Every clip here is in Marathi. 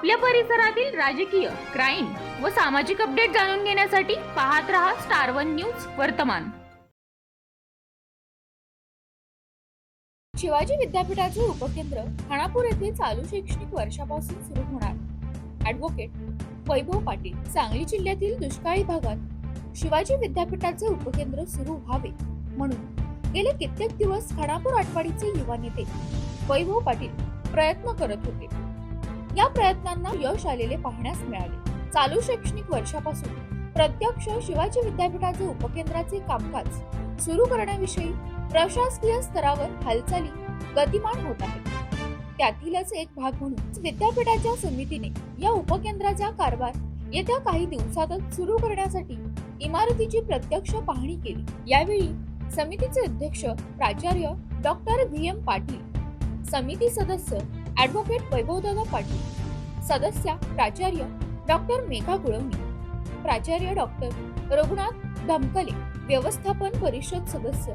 आपल्या परिसरातील राजकीय क्राईम व सामाजिक अपडेट जाणून घेण्यासाठी पाहत रहा स्टार वन न्यूज वर्तमान. शिवाजी विद्यापीठाचे उपकेंद्र खानापूर येथे चालू शैक्षणिक वर्षापासून सुरू होणार. ऍडव्होकेट वैभव पाटील सांगली जिल्ह्यातील दुष्काळी भागात शिवाजी विद्यापीठाचे उपकेंद्र सुरू व्हावे म्हणून गेले कित्येक दिवस खानापूर आठवाडीचे युवा नेते वैभव पाटील प्रयत्न करत होते. या प्रयत्नांना यश आलेले पाहण्यास मिळाले. चालू शैक्षणिक वर्षापासून प्रत्यक्ष शिवाजी विद्यापीठाचे उपकेंद्राचे कामकाज सुरू करण्याविषयी प्रशासकीय स्तरावर हालचाली गतिमान होत आहेत. त्यातीलच एक भाग म्हणून विद्यापीठाच्या समितीने या उपकेंद्राचा कारभार येत्या काही दिवसातच सुरू करण्यासाठी इमारतीची प्रत्यक्ष पाहणी केली. यावेळी समितीचे अध्यक्ष प्राचार्य डॉक्टर व्ही एम पाटील समिती सदस्य ॲडव्होकेट वैभवदादा पाटील सदस्या प्राचार्य डॉक्टर मेघा गुळवणी प्राचार्य डॉक्टर रघुनाथ धमकले व्यवस्थापन परिषद सदस्य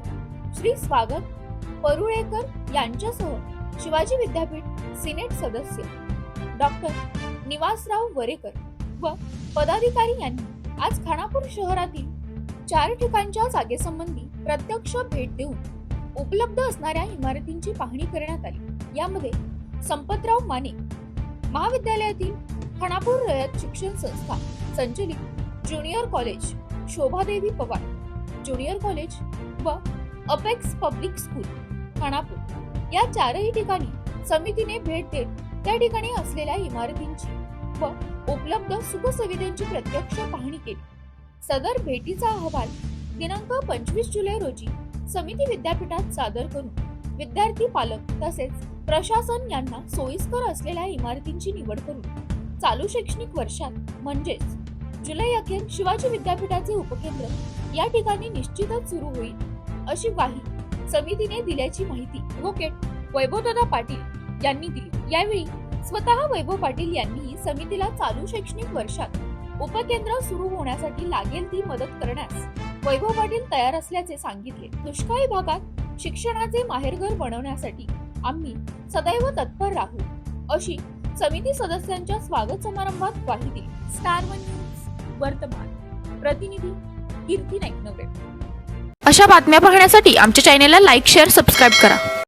श्री स्वागत परुळेकर यांच्यासह शिवाजी विद्यापीठ सिनेट सदस्य डॉक्टर निवासराव वरेकर व पदाधिकारी यांनी आज खानापूर शहरातील चार ठिकाणच्या जागेसंबंधी प्रत्यक्ष भेट देऊन उपलब्ध असणाऱ्या इमारतींची पाहणी करण्यात आली. यामध्ये संपतराव माने. महाविद्यालयातील खानापूर रयत शिक्षण संस्था संचलित junior college Shobhadevi Pawar junior college व अपेक्स पब्लिक स्कूल खानापूर. या चारही ठिकाणी समितीने भेट देत त्या ठिकाणी असलेल्या इमारतींची व उपलब्ध सुखसुविधांची प्रत्यक्ष पाहणी केली. सदर भेटीचा अहवाल दिनांक पंचवीस जुलै रोजी समिती विद्यापीठात सादर करून विद्यार्थी पालक तसेच प्रशासन यांना सोयीस्कर असलेल्या इमारतींची निवड करून चालू शैक्षणिक वर्षात म्हणजेच जुलै अखेर शिवाजी विद्यापीठाचे उपकेंद्र या ठिकाणी निश्चितच सुरू होईल अशी ग्वाही समितीने दिल्याची माहिती ॲडव्होकेट वैभवदादा पाटील यांनी दिली. यावेळी स्वतः वैभव पाटील यांनी समितीला चालू शैक्षणिक वर्षात उपकेंद्र सुरू होण्यासाठी लागेल ती मदत करण्यास वैभव पाटील तयार असल्याचे सांगितले. दुष्काळी भागात शिक्षणाचे माहेरघर बनवण्यासाठी आम्ही सदैव तत्पर राहू. अशी समिती सदस्यांच्या स्वागत समारंभात ग्वाही दिली. स्टार वन न्यूज वर्तमान. प्रतिनिधी कीर्ती नाईक अशा बातम्या पाहण्यासाठी आमच्या चॅनेलला लाईक शेअर सबस्क्राईब करा.